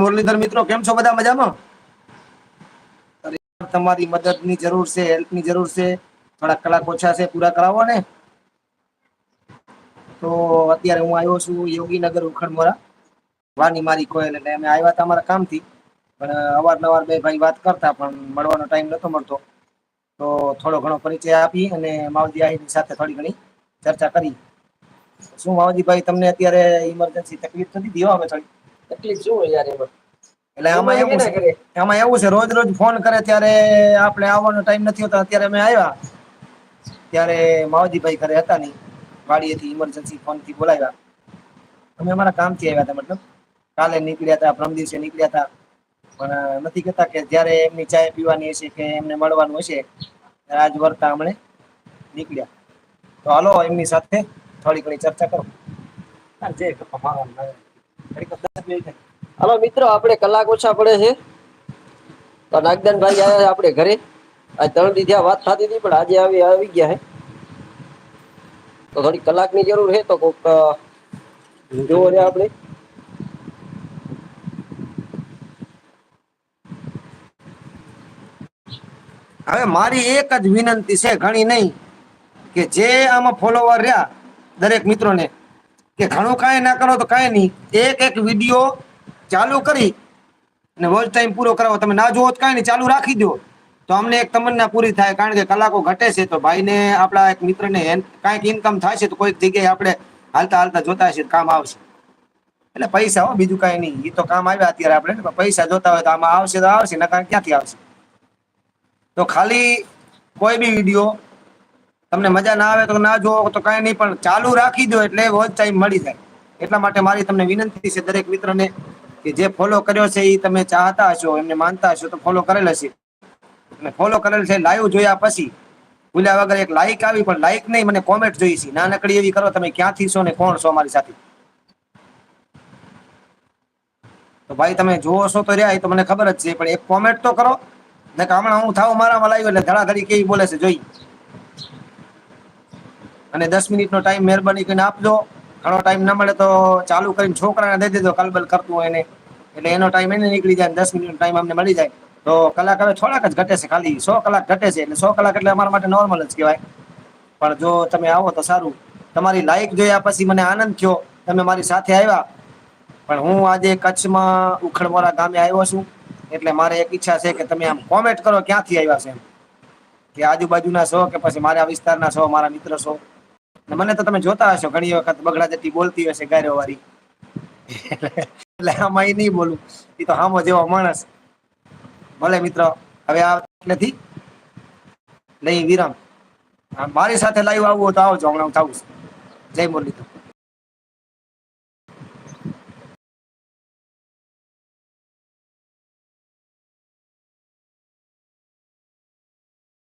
મુરલીધર મિત્રો, કેમ છો બધા મજામાં? તમારી મદદની જરૂર છે, હેલ્પની જરૂર છે. થોડા કલાક ઓછા છે, પૂરા કરાવો ને તો અત્યારે હું આવ્યો છું યોગીનગર ઉખડમોરા વાની મારી કોયલ એટલે અમે આવ્યા તમારા કામથી પણ અવારનવાર બે ભાઈ વાત કરતા, પણ મળવાનો ટાઈમ નતો મળતો. તો થોડો ઘણો પરિચય આપી અને માવજી આહીની સાથે થોડી ઘણી ચર્ચા કરી. શું માવજીભાઈ, તમને અત્યારે ઇમરજન્સી તકલીફ નથી દીવા અમે થોડી. તકલીફ શું હોય યાર એમાં? એટલે આમાં એમાં એવું છે એવું છે રોજ રોજ ફોન કરે ત્યારે આપણે આવવાનો ટાઈમ નથી હોતો અત્યારે અમે આવ્યા. ત્યારે માવજીભાઈ ઘરે હતા નહીં વાડીએથી ઇમરજન્સી ફોનથી બોલાવ્યા. અમે અમારા કામથી આવ્યા હતા મતલબ. કાલે નીકળ્યા હતા પ્રમ દિવસે નીકળ્યા હતા. પણ નથી કહેતા કે જ્યારે એમની ચાય પીવાની હશે કે એમને મળવાનું હશે આજ વર્તા હમણે નીકળ્યા. તો હાલો એમની સાથે થોડી ઘણી ચર્ચા કરો. જે હાલો મિત્રો, આપણે કલાક ઓછા પડે છે. તો નાગદાનભાઈ આવ્યા આપણે ઘરે. આ ત્રણ દી વાત થતી હતી, પણ આજે આવી આવી ગયા છે. તો થોડી કલાકની જરૂર છે, તો કોક જોવો છે આપણે. હવે મારી એક જ વિનંતી છે, ઘણી નહીં, કે જે આમાં ફોલોવર રહ્યા, દરેક મિત્રોને કે ઘણું કાંઈ ના કરો તો કાંઈ નહીં. એક એક વીડિયો ચાલુ કરી અને વોચ ટાઈમ પૂરો કરાવો. તમે ના જોવો તો કાંઈ નહીં, ચાલુ રાખી દો. તો અમને એક તમન્ના પૂરી થાય, કારણ કે કલાકો ઘટે છે તો ભાઈને, આપણા એક મિત્રને કાંઈક ઇન્કમ થાય છે તો કોઈક જગ્યાએ આપણે હાલતા હાલતા જોતા હશે કામ આવશે. એટલે પૈસા હો, બીજું કાંઈ નહીં. એ તો કામ આવ્યા અત્યારે આપણે પૈસા જોતા હોય તો આમાં આવશે તો આવશે નકા ક્યાંથી આવશે? તો ખાલી કોઈ બી વીડિયો તમને મજા ના આવે તો ના જોવો તો કાંઈ નહીં, પણ ચાલુ રાખી દો એટલે વોચ ટાઈમ મળી જાય. એટલા માટે મારી તમને વિનંતી છે દરેક મિત્રને કે જે ફોલો કર્યો છે એ તમે ચાહતા હશો, એમને માનતા હશો, તો ફોલો કરેલ હશે. અને ફોલો કરેલ છે લાઈવ જોયા પછી ભૂલ્યા વગર એક લાઈક આવી, પણ લાઈક નહીં, મને કોમેન્ટ જોઈ છે. નાનકડી એવી કરો, તમે ક્યાંથી છો ને કોણ છો અમારી સાથે? તો ભાઈ, તમે જોવો છો તો રહ્યા, એ તો મને ખબર જ છે, પણ એક કોમેન્ટ તો કરો. ને હમણાં હું થાવ મારામાં લાવ્યો એટલે ધડાધડી કેવી બોલે છે, જોઈ. અને દસ મિનિટનો ટાઈમ મહેરબાની કરીને આપજો. ઘણો ટાઈમ ન મળે તો ચાલુ કરીને છોકરાને દઈ દેજો. કલબલ કરતું હોય એને. એટલે એનો ટાઈમ એને નીકળી જાય દસ મિનિટનો ટાઈમ અમને મળી જાય. તો કલાક હવે થોડાક જ ઘટે છે ખાલી. સો કલાક ઘટે છે એટલે સો કલાક એટલે અમારા માટે નોર્મલ જ કહેવાય. પણ જો તમે આવો તો સારું. તમારી લાઈક જોયા પછી મને આનંદ થયો. તમે મારી સાથે આવ્યા. પણ હું આજે કચ્છમાં ઉખડમોરા ગામે આવ્યો છું. એટલે મારે એક ઈચ્છા છે કે તમે આમ કોમેન્ટ કરો ક્યાંથી આવ્યા છે. કે આજુબાજુના છો કે પછી મારા વિસ્તારના છો, મારા મિત્ર છો? મને તો તમે જોતા હશો, ઘણી વખત બગડા જતી બોલતી હશે ગાર્યો વાળી એટલે આમાં એ નહીં બોલું. એ તો હામો જેવો માણસ. ભલે મિત્ર, હવે આ નથી. નહીં વિરામ. મારી સાથે લાઈવ આવવું તો આવજો, હમણાં હું થાવું જય મુરલીધર.